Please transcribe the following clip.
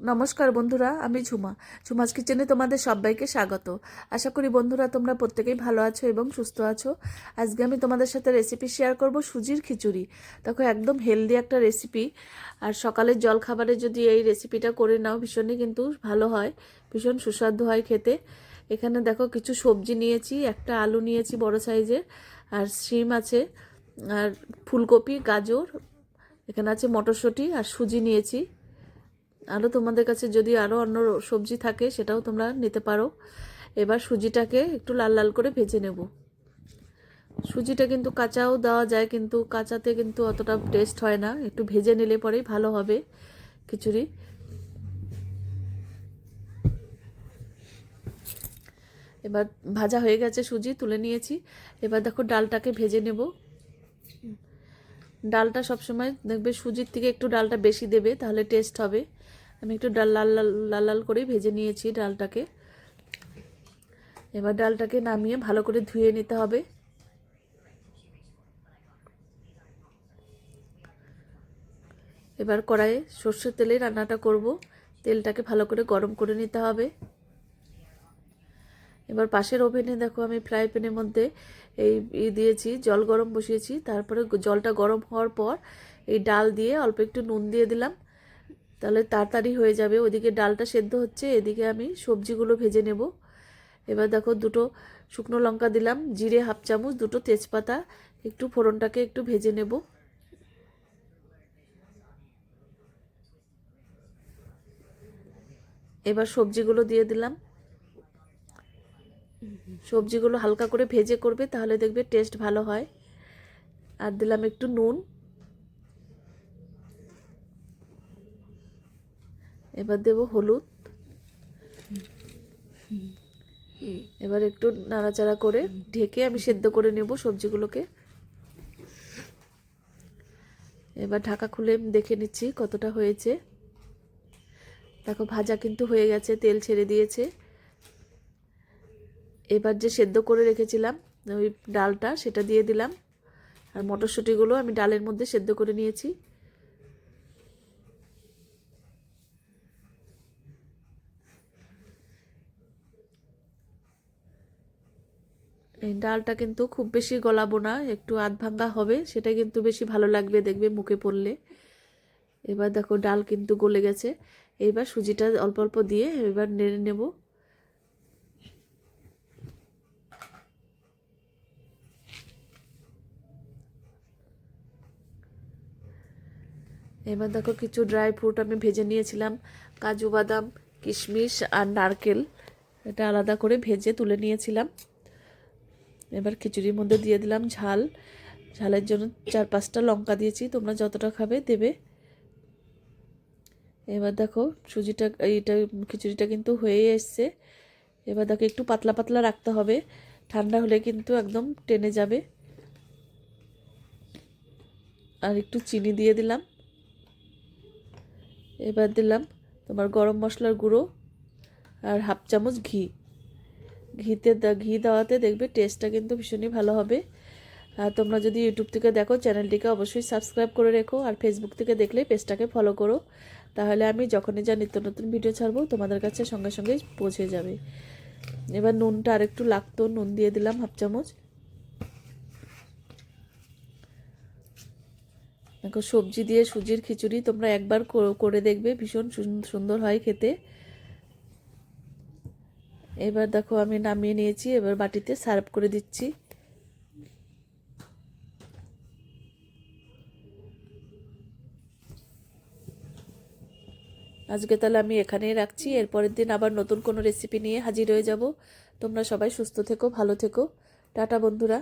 নমস্কার বন্ধুরা, আমি ঝুমা। ঝুমাস কিচেনে তোমাদের সবাইকে স্বাগত। আশা করি বন্ধুরা তোমরা প্রত্যেকেই ভালো আছো এবং সুস্থ আছো। আজকে আমি তোমাদের সাথে রেসিপি শেয়ার করব সুজির খিচুড়ি। দেখো, একদম হেলদি একটা রেসিপি আর সকালের জল খাবারে যদি এই রেসিপিটা করে নাও, ভীষণই কিন্তু ভালো হয়। ভীষণ সুস্বাদু হয় খেতে। এখানে দেখো, কিছু সবজি নিয়েছি, একটা আলু নিয়েছি বড় সাইজের, আর শিম আছে, আর ফুলকপি, গাজর, এখানে আছে মটরশুঁটি, আর সুজি নিয়েছি। আরও তোমাদের কাছে যদি আরও অন্য সবজি থাকে, সেটাও তোমরা নিতে পারো। এবার সুজিটাকে একটু লাল লাল করে ভেজে নেব। সুজিটা কিন্তু কাঁচাও দেওয়া যায়, কিন্তু কাঁচাতে কিন্তু অতটা টেস্ট হয় না। একটু ভেজে নিলে পরেই ভালো হবে খিচুড়ি। এবার ভাজা হয়ে গেছে সুজি, তুলে নিয়েছি। এবার দেখো ডালটাকে ভেজে নেব। ডালটা সবসময় দেখবে সুজির থেকে একটু ডালটা বেশি দেবে, তাহলে টেস্ট হবে। আমি একটু ডাল লাল লাল লাল লাল করেই ভেজে নিয়েছি ডালটাকে। এবার ডালটাকে নামিয়ে ভালো করে ধুয়ে নিতে হবে। এবার কড়াইয়ে সর্ষের তেলে রান্নাটা করব। তেলটাকে ভালো করে গরম করে নিতে হবে। এবার পাশের ওভেনে দেখো আমি ফ্রাই প্যানের মধ্যে এই দিয়েছি, জল গরম বসিয়েছি। তারপরে জলটা গরম হওয়ার পর এই ডাল দিয়ে অল্প একটু নুন দিয়ে দিলাম। তাহলে তাড়াতাড়ি হয়ে যাবে। ওদিকে ডালটা সেদ্ধ হচ্ছে, এদিকে আমি সবজিগুলো ভেজে নেব। এবার দেখো দুটো শুকনো লঙ্কা দিলাম, জিরে হাফ চামচ, দুটো তেজপাতা, একটু ফোড়নটাকে একটু ভেজে নেব। এবার সবজিগুলো দিয়ে দিলাম। সবজিগুলো হালকা করে ভেজে করবে, তাহলে দেখবে টেস্ট ভালো হয়। আর দিলাম একটু নুন। এবার দেব হলুদ। এবার একটু নাড়াচাড়া করে ঢেকে আমি সেদ্ধ করে নেব সবজিগুলোকে। এবার ঢাকা খুলে দেখে নিচ্ছি কতটা হয়েছে। দেখো, ভাজা কিন্তু হয়ে গেছে, তেল ছেড়ে দিয়েছে। এবার যে সেদ্ধ করে রেখেছিলাম, ওই ডালটা সেটা দিয়ে দিলাম। আর মটরশুঁটিগুলো আমি ডালের মধ্যে সেদ্ধ করে নিয়েছি। এই ডালটা কিন্তু খুব বেশি গলাবো না, একটু আধ ভাঙ্গা হবে, সেটা কিন্তু বেশি ভালো লাগবে দেখবে মুখে পড়লে। এবার দেখো ডাল কিন্তু গলে গেছে এইবার সুজিটা অল্প অল্প দিয়ে এবার নেড়ে নেব। এবার দেখো কিছু ড্রাই ফ্রুট আমি ভেজে নিয়েছিলাম, কাজু বাদাম, কিশমিশ আর নারকেল, এটা আলাদা করে ভেজে তুলে নিয়েছিলাম। এবার খিচুড়ির মধ্যে দিয়ে দিলাম ঝাল। ঝালের জন্য চার পাঁচটা লঙ্কা দিয়েছি, তোমরা যতটা খাবে দেবে। এবার দেখো সুজিটা, এইটা খিচুড়িটা কিন্তু হয়ে এসছে। এবার দেখো একটু পাতলা পাতলা রাখতে হবে, ঠান্ডা হলে কিন্তু একদম টেনে যাবে। আর একটু চিনি দিয়ে দিলাম। এবার দিলাম তোমার গরম মশলার গুঁড়ো আর হাফ চামচ ঘি। ঘিতে ঘি দেওয়াতে দেখবে টেস্টটা কিন্তু ভীষণই ভালো হবে। আর তোমরা যদি ইউটিউব থেকে দেখো চ্যানেলটিকে অবশ্যই সাবস্ক্রাইব করে রেখো আর ফেসবুক থেকে দেখলে পেজটাকে ফলো করো। তাহলে আমি যখনই যা নিত্য নতুন ভিডিও ছাড়বো, তোমাদের কাছে সঙ্গে সঙ্গে পৌঁছে যাবে। এবার নুনটা আরেকটু লাগতো, নুন দিয়ে দিলাম হাফ চামচ। দেখো, সবজি দিয়ে সুজির খিচুড়ি তোমরা একবার করে দেখবে, ভীষণ সুন্দর হয় খেতে। এবার দেখো আমি নামিয়ে নিয়েছি, এবার বাটিতে সার্ভ করে দিচ্ছি। আজকে তাহলে আমি এখানেই রাখছি, এরপরের দিন আবার নতুন কোনো রেসিপি নিয়ে হাজির হয়ে যাব। তোমরা সবাই সুস্থ থেকো, ভালো থেকো। টাটা বন্ধুরা।